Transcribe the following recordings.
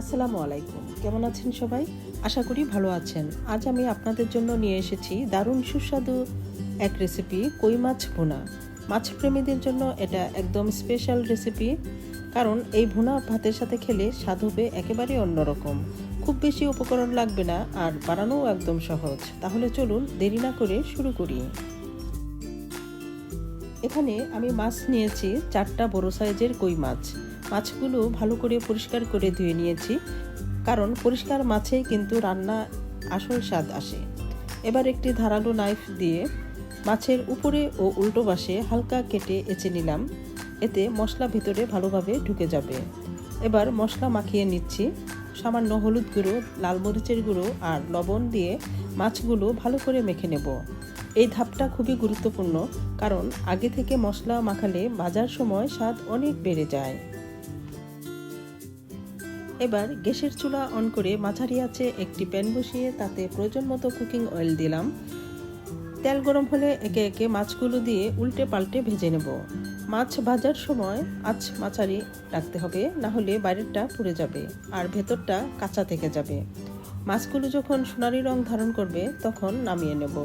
আসসালামু আলাইকুম। কেমন আছেন সবাই? আশা করি ভালো আছেন। আজ আমি আপনাদের জন্য নিয়ে এসেছি দারুণ সুস্বাদু এক রেসিপি কই মাছ ভুনা। মাছ প্রেমীদের জন্য এটা একদম স্পেশাল রেসিপি কারণ এই ভুনা ভাতের সাথে খেলে স্বাদ হবে একেবারে অন্যরকম। খুব বেশি উপকরণ লাগবে না আর বানানোও একদম সহজ। তাহলে চলুন দেরি না করে শুরু করি। এখানে আমি মাছ নিয়েছি চারটা বড় সাইজের কই মাছ। মাছগুলো ভালো করে পরিষ্কার করে ধুয়ে নিয়েছি। কারণ পরিষ্কার মাছেই কিন্তু রান্না আসল স্বাদ আসে। এবার একটি ধারালো নাইফ দিয়ে মাছের উপরে ও উল্টো পাশে হালকা কেটে এঁচে নিলাম। এতে মশলা ভিতরে ভালোভাবে ঢুকে যাবে। এবার মশলা মাখিয়ে নিচ্ছি। সামান্য হলুদ গুঁড়ো, লাল মরিচের গুঁড়ো আর লবণ দিয়ে মাছগুলো ভালো করে মেখে নেব। এই ধাপটা খুবই গুরুত্বপূর্ণ, কারণ আগে থেকে মশলা মাখালে ভাজার সময় স্বাদ অনেক বেড়ে যায়। এবার গ্যাসের চুলা অন করে মাঝারি আছে একটি প্যান বসিয়ে তাতে প্রয়োজন মতো কুকিং অয়েল দিলাম। তেল গরম হলে একে একে মাছগুলো দিয়ে উল্টে পাল্টে ভেজে নেব। মাছ ভাজার সময় আঁচ মাছারি রাখতে হবে, না হলে বাইরেরটা পুড়ে যাবে আর ভেতরটা কাঁচা থেকে যাবে। মাছগুলো যখন সোনালি রং ধারণ করবে, তখন নামিয়ে নেব।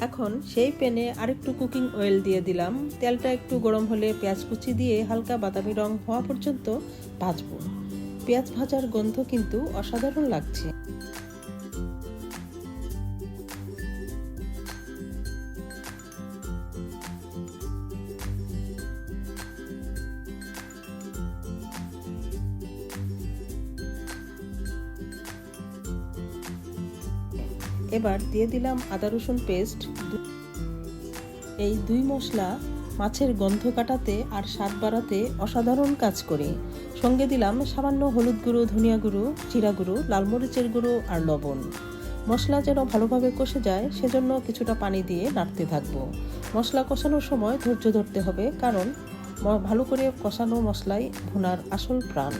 এখন সেই প্যানে আরেকটু কুকিং অয়েল দিয়ে দিলাম। তেলটা একটু গরম হলে পেঁয়াজ কুচি দিয়ে হালকা বাদামি রং হওয়া পর্যন্ত ভাজবো। পেঁয়াজ ভাজার গন্ধ কিন্তু অসাধারণ লাগছে। এবার দিয়ে দিলাম আদা রসুন পেস্ট। এই দুই মশলা মাছের গন্ধ কাটাতে আর স্বাদ বাড়াতে অসাধারণ কাজ করে। সঙ্গে দিলাম সামান্য হলুদ গুঁড়ো, ধনিয়া গুঁড়ো, জিরা গুঁড়ো, লাল মরিচের গুঁড়ো আর লবণ। মশলা যেন ভালোভাবে কষে যায়, সেজন্য কিছুটা পানি দিয়ে নাড়তে থাকব। মশলা কষানোর সময় ধৈর্য ধরতে হবে, কারণ ভালো করে কষানো মশলাই ভুনার আসল প্রাণ।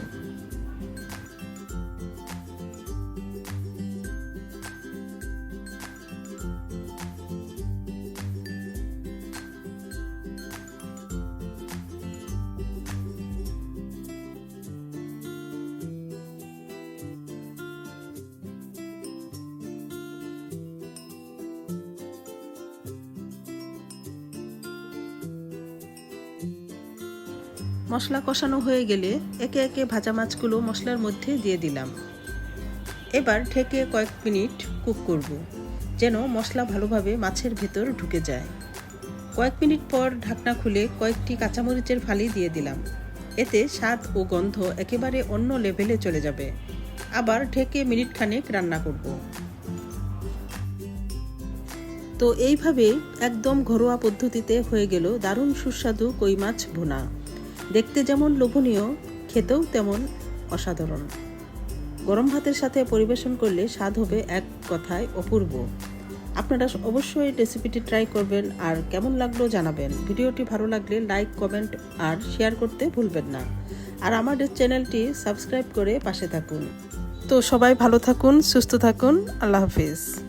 মশলা কষানো হয়ে গেলে একে একে ভাজা মাছগুলো মশলার মধ্যে দিয়ে দিলাম। এবার ঢেকে কয়েক মিনিট কুক করব, যেন মশলা ভালোভাবে মাছের ভেতর ঢুকে যায়। কয়েক মিনিট পর ঢাকনা খুলে কয়েকটি কাঁচামরিচের ফালি দিয়ে দিলাম। এতে স্বাদ ও গন্ধ একেবারে অন্য লেভেলে চলে যাবে। আবার ঢেকে মিনিট খানেক রান্না করব। তো এইভাবে একদম ঘরোয়া পদ্ধতিতে হয়ে গেল দারুণ সুস্বাদু কই মাছ ভুনা। দেখতে যেমন লোভনীয়, খেতেও তেমন অসাধারণ। গরম ভাতের সাথে পরিবেশন করলে স্বাদ হবে এক কথায় অপূর্ব। আপনারা অবশ্যই রেসিপিটি ট্রাই করবেন আর কেমন লাগল জানাবেন। ভিডিওটি ভালো লাগলে লাইক, কমেন্ট আর শেয়ার করতে ভুলবেন না। আর আমাদের চ্যানেলটি সাবস্ক্রাইব করে পাশে থাকুন। তো সবাই ভালো থাকুন, সুস্থ থাকুন। আল্লাহ হাফিজ।